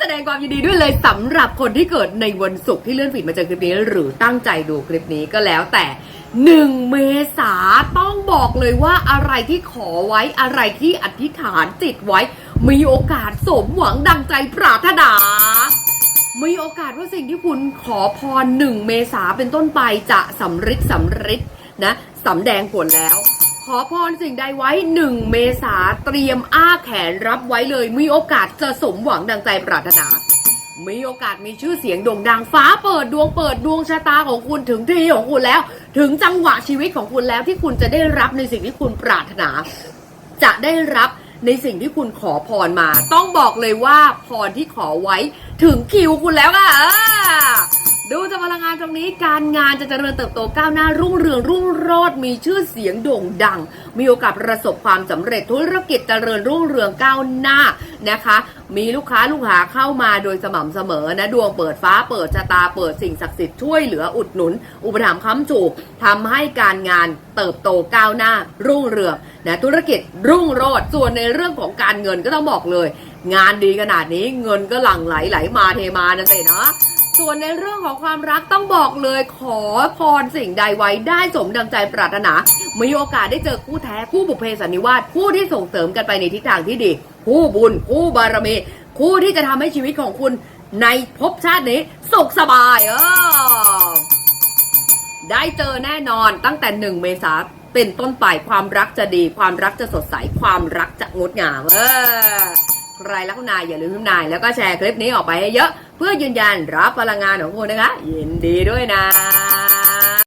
แสดงความยินดีด้วยเลยสำหรับคนที่เกิดในวันศุกร์ที่เลื่อนฟีดมาเจอคลิปนี้ หรือตั้งใจดูคลิปนี้ก็แล้วแต่1เมษาต้องบอกเลยว่าอะไรที่ขอไว้อะไรที่อธิษฐานจิตไว้ มีโอกาสสมหวังดังใจปรารถนามีโอกาสว่าสิ่งที่คุณขอพรหนึ่งเมษาเป็นต้นไปจะสำฤทธิ์สำฤทธิ์นะสำแดงผลแล้ว อพรสิ่งใดไว้หนึ่งเมษาเตรียมอ้าแขนรับไว้เลย มีโอกาสจะสมหวังดังใจปรารถนา มีโอกาสมีชื่อเสียงโด่งดังฟ้าเปิดดวงเปิดดวงชะตาของคุณถึงที่ของคุณแล้ว ถึงจังหวะชีวิตของคุณแล้วที่คุณจะได้รับในสิ่งที่คุณปรารถนา จะได้รับในสิ่งที่คุณขอพรมา ต้องบอกเลยว่าพรที่ขอไว้ ถึงคิวคุณแล้วค่ะอ่า ดูจากพลังงานตรงนี้การงานจะเจริญเติบโตก้าวหน้ารุ่งเรืองรุ่งโรจน์มีชื่อเสียงโด่งดัง มีโอกาสประสบความสำเร็จธุรกิจเจริญรุ่งเรืองก้าวหน้านะคะ มีลูกค้าลูกหาเข้ามาโดยสม่ำเสมอนะดวงเปิดฟ้าเปิดชะตาเปิดสิ่งศักดิ์สิทธิ์ช่วยเหลืออุดหนุน อุปถัมภ์ค้ำจูทำให้การงานเติบโตก้าวหน้ารุ่งเรืองนะธุรกิจรุ่งโรจน์ส่วนในเรื่องของการเงินก็ต้องบอกเลย งานดีขนาดนี้เงินก็หลั่งไหลไหลมาเทมานะสิเนาะ ส่วนในเรื่องของความรักต้องบอกเลยขอพรสิ่งใดไว้ได้สมดังใจปรารถนา มีโอกาสได้เจอคู่แท้คู่บุพเพสันนิวาสคู่ที่ส่งเสริมกันไปในทิศทางที่ดี คู่บุญ คู่บารมี คู่ที่จะทำให้ชีวิตของคุณในภพชาตินี้สุขสบายเออได้เจอแน่นอนตั้งแต่หนึ่งเมษาเป็นต้นไปความรักจะดี ความรักจะสดใส ความรักจะงดงามเออ ใครรักคุณนายอย่าลืมคุณนายแล้วก็แชร์คลิปนี้ออกไปให้เยอะ เพื่อยืนยันรับพลังงานของคุณนะคะ ยินดีด้วยนะ